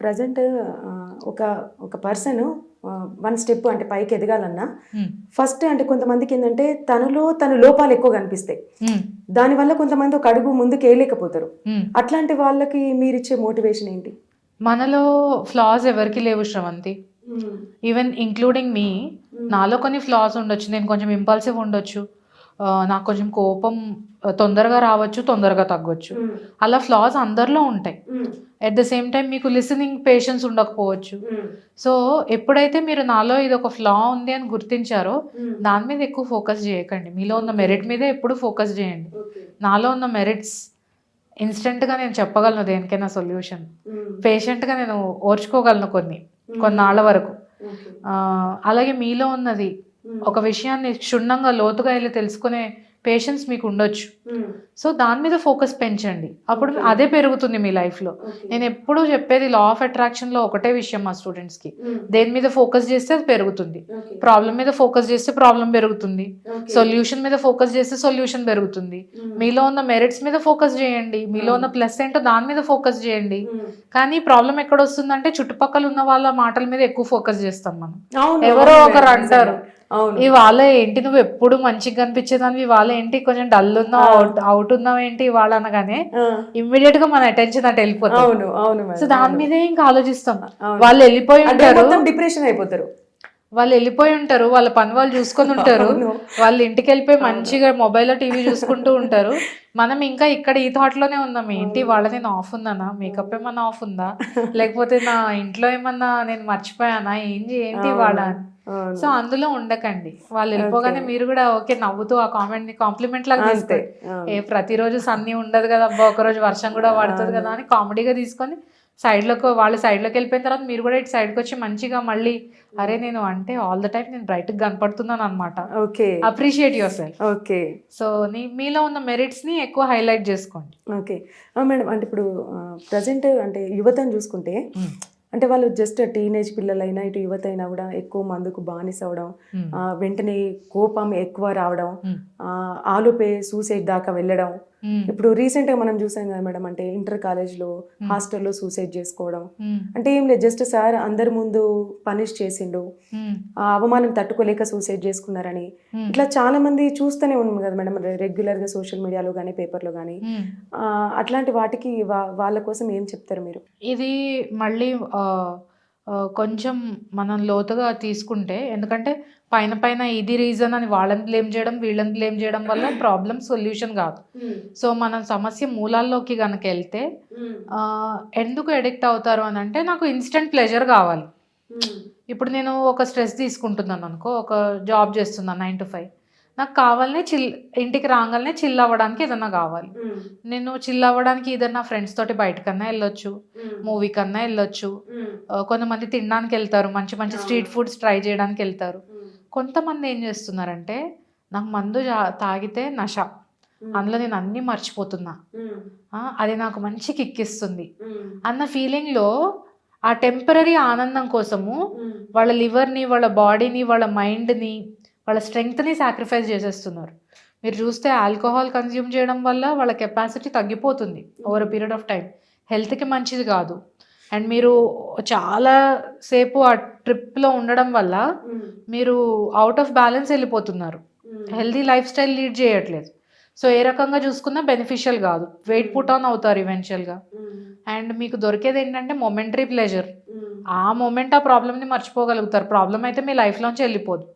Present ఒక ఒక person one step అంటే పైకి ఎదగాలన్నా ఉమ్, ఫస్ట్ అంటే కొంతమందికి ఏంటంటే తనలో తన లోపాలు ఎక్కువ కనిపిస్తాయి ఉమ్, దానివల్ల కొంతమంది ఒక అడుగు ముందుకు వేయలేకపోతారు. ఉమ్. అట్లాంటి వాళ్ళకి మీరిచ్చే మోటివేషన్ ఏంటి? మనలో ఫ్లాస్ ఎవరికి లేవు శ్రవంతి. ఈవెన్ ఇంక్లూడింగ్ మీ నాలో కొన్ని ఫ్లాస్ ఉండొచ్చు నేను కొంచెం ఇంపల్సివ్ ఉండొచ్చు. నాకు కొంచెం కోపం తొందరగా రావచ్చు తొందరగా తగ్గొచ్చు. అలా ఫ్లాస్ అందరిలో ఉంటాయి. అట్ ద సేమ్ టైం మీకు లిసనింగ్ పేషెన్స్ ఉండకపోవచ్చు. సో ఎప్పుడైతే మీరు నాలో ఇది ఒక ఫ్లా ఉంది అని గుర్తించారో దాని మీద ఎక్కువ ఫోకస్ చేయకండి. మీలో ఉన్న మెరిట్ మీదే ఎప్పుడు ఫోకస్ చేయండి. నాలో ఉన్న మెరిట్స్ ఇన్స్టెంట్గా నేను చెప్పగలను దేనికైనా సొల్యూషన్ పేషెంట్గా నేను ఓర్చుకోగలను కొన్ని కొన్నాళ్ళ వరకు. అలాగే మీలో ఉన్నది ఒక విషయాన్ని క్షుణ్ణంగా లోతుగా వెళ్ళి తెలుసుకునే పేషెన్స్ మీకు ఉండొచ్చు. సో దాని మీద ఫోకస్ పెంచండి. అప్పుడు అదే పెరుగుతుంది మీ లైఫ్లో. నేను ఎప్పుడూ చెప్పేది లా ఆఫ్ అట్రాక్షన్లో ఒకటే విషయం మా స్టూడెంట్స్కి దేని మీద ఫోకస్ చేస్తే అది పెరుగుతుంది. ప్రాబ్లం మీద ఫోకస్ చేస్తే ప్రాబ్లం పెరుగుతుంది. సొల్యూషన్ మీద ఫోకస్ చేస్తే సొల్యూషన్ పెరుగుతుంది. మీలో ఉన్న మెరిట్స్ మీద ఫోకస్ చేయండి. మీలో ఉన్న ప్లస్ ఏంటో దాని మీద ఫోకస్ చేయండి. కానీ ప్రాబ్లం ఎక్కడ వస్తుందంటే చుట్టుపక్కల ఉన్న వాళ్ళ మాటల మీద ఎక్కువ ఫోకస్ చేస్తాం మనం. ఎవరో ఒకరు అంటారు. ఇవాళ ఏంటి? నువ్వు ఎప్పుడు మంచిగా కనిపించేదాన్ని ఇవాళ ఏంటి? కొంచెం డల్ ఉన్నావు అవుట్ ఉన్నావు ఏంటి? ఇవాళ అనగానే ఇమ్మీడియట్గా మన అటెన్షన్ అటు అవును సో దాని మీదే ఇంకా ఆలోచిస్తాం. వాళ్ళు వెళ్ళిపోయి ఉంటారు. డిప్రెషన్ అయిపోతారు. వాళ్ళు వెళ్ళిపోయి ఉంటారు. వాళ్ళ పని వాళ్ళు చూసుకొని ఉంటారు. వాళ్ళు ఇంటికి వెళ్ళిపోయి మంచిగా మొబైల్లో టీవీ చూసుకుంటూ ఉంటారు. మనం ఇంకా ఇక్కడ ఈ థాట్లోనే ఉన్నాం. ఏంటి? వాళ్ళ నేను ఆఫ్ ఉన్నానా? మేకప్ ఏమన్నా ఆఫ్ ఉందా? లేకపోతే నా ఇంట్లో ఏమన్నా నేను మర్చిపోయానా? ఏంటి? ఏంటి వాళ్ళ అని. సో అందులో ఉండకండి. వాళ్ళు వెళ్ళిపోగానే మీరు కూడా ఓకే నవ్వుతూ ఆ కామెంట్ని కాంప్లిమెంట్ లాగా అవును. ఏ ప్రతిరోజు సన్నీ ఉండదు కదా అబ్బా ఒక రోజు వర్షం కూడా పడుతుంది కదా అని కామెడీగా తీసుకొని side లోకి వాళ్ళు side లోకి వెళ్ళిపోయిన తర్వాత మీరు కూడా ఇటు సైడ్కి వచ్చి మంచిగా మళ్ళీ అరే నేను అంటే ఆల్ ద టైం నేను బ్రైట్ కనపడుతున్నాను అనమాట okay. Appreciate yourself okay. So నీ మీలో ఉన్న మెరిట్స్ని ఎక్కువ హైలైట్ చేసుకోండి. ఓకే. మేడం అంటే ఇప్పుడు ప్రజెంట్ అంటే యువతను చూసుకుంటే అంటే వాళ్ళు జస్ట్ టీనేజ్ పిల్లలైనా ఇటు యువత అయినా కూడా ఎక్కువ మందుకు బానిస అవడం Hmm. ఆ, వెంటనే కోపం ఎక్కువ రావడం Hmm. ఆలోపే సూసైడ్ దాకా వెళ్ళడం Hmm. ఇప్పుడు రీసెంట్గా మనం చూసాం కదా మేడం అంటే ఇంటర్ కాలేజ్లో హాస్టల్లో సూసైడ్ చేసుకోవడం Hmm. అంటే ఏం లేదు జస్ట్ సార్ అందరి ముందు పనిష్ చేసిండు Hmm. ఆ అవమానం తట్టుకోలేక సూసైడ్ చేసుకున్నారని Hmm. ఇట్లా చాలా మంది చూస్తూనే ఉన్నాం కదా మేడం రెగ్యులర్గా సోషల్ మీడియాలో కానీ పేపర్లో కానీ Hmm. అట్లాంటి వాటికి వాళ్ళ కోసం ఏం చెప్తారు మీరు ఇది మళ్ళీ కొంచెం మనం లోతుగా తీసుకుంటే ఎందుకంటే పైన పైన ఇది రీజన్ అని వాళ్ళని బ్లేమ్ చేయడం వీళ్ళని బ్లేమ్ చేయడం వల్ల ప్రాబ్లం సొల్యూషన్ కాదు. సో మనం సమస్య మూలాల్లోకి కనుక వెళ్తే ఆ, ఎందుకు ఎడిక్ట్ అవుతారు అని అంటే నాకు ఇన్స్టెంట్ ప్లెజర్ కావాలి. ఇప్పుడు నేను ఒక స్ట్రెస్ తీసుకుంటున్నాను అనుకో ఒక జాబ్ చేస్తున్నాను నైన్ టు ఫైవ్ నాకు కావాలనే చిల్ ఇంటికి రాగానే చిల్ అవ్వడానికి ఏదన్నా కావాలి. నేను చిల్ అవ్వడానికి ఏదన్నా ఫ్రెండ్స్ తోటి బయటకన్నా వెళ్ళొచ్చు మూవీ కన్నా వెళ్ళొచ్చు కొంతమంది తినడానికి వెళ్తారు మంచి మంచి స్ట్రీట్ ఫుడ్స్ ట్రై చేయడానికి వెళ్తారు. కొంతమంది ఏం చేస్తున్నారంటే నాకు మందు తాగితే నష అందులో నేను అన్నీ మర్చిపోతున్నా. అది నాకు మంచి కిక్ ఇస్తుంది. అన్న ఫీలింగ్లో ఆ టెంపరీ ఆనందం కోసము వాళ్ళ లివర్ని వాళ్ళ బాడీని వాళ్ళ మైండ్ని వాళ్ళ స్ట్రెంగ్త్ని సాక్రిఫైస్ చేసేస్తున్నారు. మీరు చూస్తే ఆల్కహాల్ కన్జ్యూమ్ చేయడం వల్ల వాళ్ళ కెపాసిటీ తగ్గిపోతుంది ఓవర్ పీరియడ్ ఆఫ్ టైం హెల్త్కి మంచిది కాదు. అండ్ మీరు చాలా సేపు ఆ ట్రిప్లో ఉండడం వల్ల మీరు అవుట్ ఆఫ్ బ్యాలెన్స్ వెళ్ళిపోతున్నారు. హెల్దీ లైఫ్ స్టైల్ లీడ్ చేయట్లేదు. సో ఏ రకంగా చూసుకున్నా బెనిఫిషియల్ కాదు. వెయిట్ పుట్ ఆన్ అవుతారు ఈవెన్చువల్గా. అండ్ మీకు దొరికేది ఏంటంటే మొమెంటరీ ప్లెజర్. ఆ మూమెంట్ ఆ ప్రాబ్లమ్ని మర్చిపోగలుగుతారు. ప్రాబ్లం అయితే మీ లైఫ్లోంచి వెళ్ళిపోదు.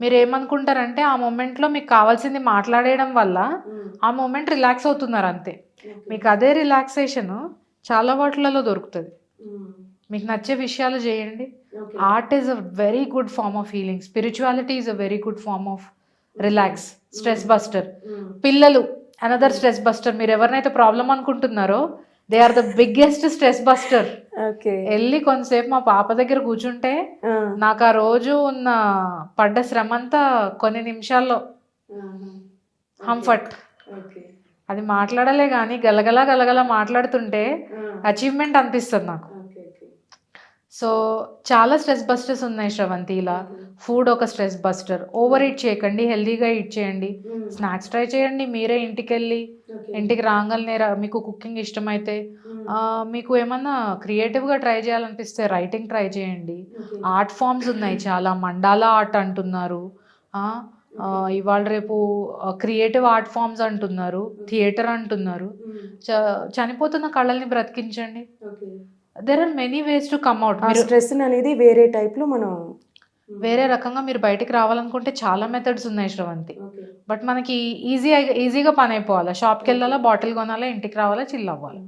మీరు ఏమనుకుంటారంటే ఆ మూమెంట్లో మీకు కావాల్సింది మాట్లాడేయడం వల్ల ఆ మూమెంట్ రిలాక్స్ అవుతున్నారు అంతే. మీకు అదే రిలాక్సేషన్ చాలా వాటిలలో దొరుకుతుంది. మీకు నచ్చే విషయాలు చేయండి. Art is a very good form of healing spirituality is a very good form of relax stress buster పిల్లలు అనదర్ స్ట్రెస్ బస్టర్ మీరు ఎవరినైతే ప్రాబ్లం అనుకుంటున్నారో they are the biggest stress buster వెళ్ళి కొంతసేపు మా పాప దగ్గర కూర్చుంటే నాకు ఆ రోజు ఉన్న పడ్డ శ్రమ అంతా కొన్ని నిమిషాల్లో కంఫర్ట్ అది మాట్లాడలే కానీ గలగలా గలగలా మాట్లాడుతుంటే అచీవ్మెంట్ అనిపిస్తుంది నాకు. సో చాలా స్ట్రెస్ బస్టర్స్ ఉన్నాయి శ్రవంతి ఇలా. ఫుడ్ ఒక స్ట్రెస్ బస్టర్. ఓవర్ ఈట్ చేయకండి హెల్దీగా ఈట్ చేయండి. స్నాక్స్ ట్రై చేయండి మీరే ఇంటికి వెళ్ళి ఇంటికి రాగానే రా- మీకు కుకింగ్ ఇష్టమైతే ఆ, మీకు ఏమన్నా క్రియేటివ్గా ట్రై చేయాలనిపిస్తే రైటింగ్ ట్రై చేయండి. ఆర్ట్ ఫామ్స్ ఉన్నాయి చాలా మండాలా ఆర్ట్ అంటున్నారు. ఇవాళ రేపు క్రియేటివ్ ఆర్ట్ ఫామ్స్ అంటున్నారు థియేటర్ అంటున్నారు. చ- చనిపోతున్న కళల్ని బ్రతికించండి. There are many ways to come out stress అనేది వేరే టైప్లో మనం వేరే రకంగా మీరు బయటికి రావాలనుకుంటే చాలా మెథడ్స్ ఉన్నాయి శ్రవంతి. బట్ మనకి ఈజీ ఈజీగా పని అయిపోవాలా. షాప్కి వెళ్ళాలా బాటిల్ కొనాలా ఇంటికి రావాలా చిల్ అవ్వాలి.